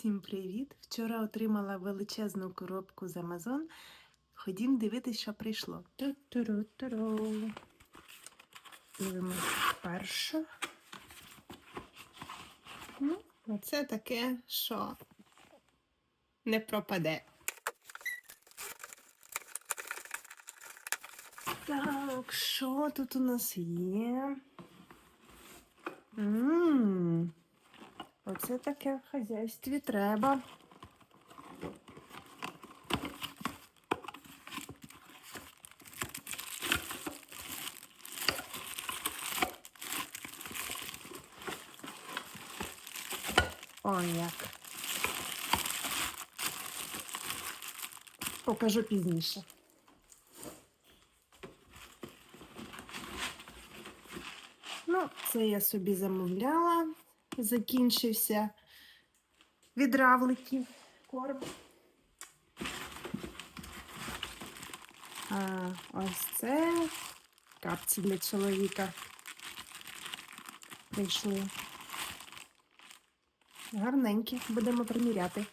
Всім привіт! Вчора отримала величезну коробку з Amazon. Ходім дивитись, що прийшло. Ту-туру-туру. Дивимось перше. Ну, оце таке, що не пропаде. Так, що тут у нас є? Оце таке в хазяйстві треба. Ой, як. Покажу пізніше. Ну, це я собі замовляла. Закінчився від равликів корм. А ось це капці для чоловіка. Прийшли. Гарненькі, будемо приміряти.